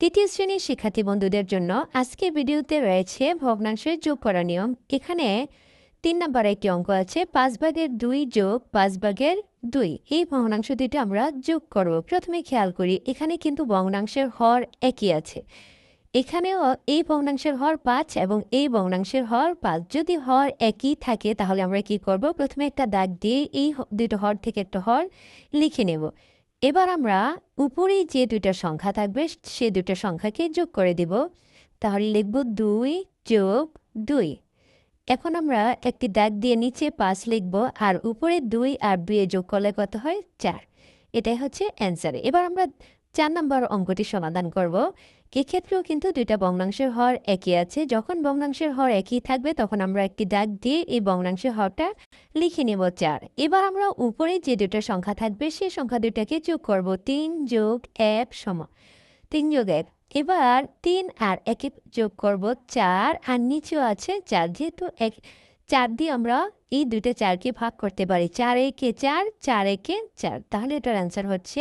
তৃতীয় শ্রেণির শিক্ষার্থী বন্ধুদের জন্য আজকে ভিডিওতে রয়েছে ভগ্নাংশের যোগ করা নিয়ম। এখানে তিন নম্বর একটি অঙ্ক আছে, পাঁচ ভাগের দুই যোগ পাঁচ ভাগের দুই। এই ভগ্নাংশ দুইটা আমরা যোগ করব। প্রথমে খেয়াল করি, এখানে কিন্তু ভগ্নাংশের হর একই আছে। এখানেও এই ভগ্নাংশের হর পাঁচ এবং এই ভগ্নাংশের হর পাঁচ। যদি হর একই থাকে, তাহলে আমরা কি করব? প্রথমে একটা দাগ দিয়ে এই দুটো হর থেকে একটা হর লিখে নেব। এবার আমরা উপরে যে দুইটা সংখ্যা থাকবে, সে দুটো সংখ্যাকে যোগ করে দিব। তাহলে লিখব দুই যোগ দুই। এখন আমরা একটি দাগ দিয়ে নিচে পাঁচ লিখব, আর উপরে দুই আর দুয়ে যোগ করলে কত হয়? চার। এটাই হচ্ছে অ্যান্সার। এবার আমরা চার নম্বর অঙ্কটি সমাধান করব। এক্ষেত্রেও কিন্তু দুইটা ভগ্নাংশের হর একই আছে। যখন ভগ্নাংশের হর একই থাকবে, তখন আমরা একটি দাগ দিয়ে এই ভগ্নাংশের হরটা লিখে নেব চার। এবার আমরা উপরে যে দুটো সংখ্যা থাকবে সেই সংখ্যা দুটাকে যোগ করব। তিন যোগ এক সম তিন যোগ এক। এবার তিন আর একে যোগ করব চার, আর নিচেও আছে চার। যেহেতু এক, চার দিয়ে আমরা এই দুটো চারকে ভাগ করতে পারি। চার একে চার চার একে চার। তাহলে এটার অ্যান্সার হচ্ছে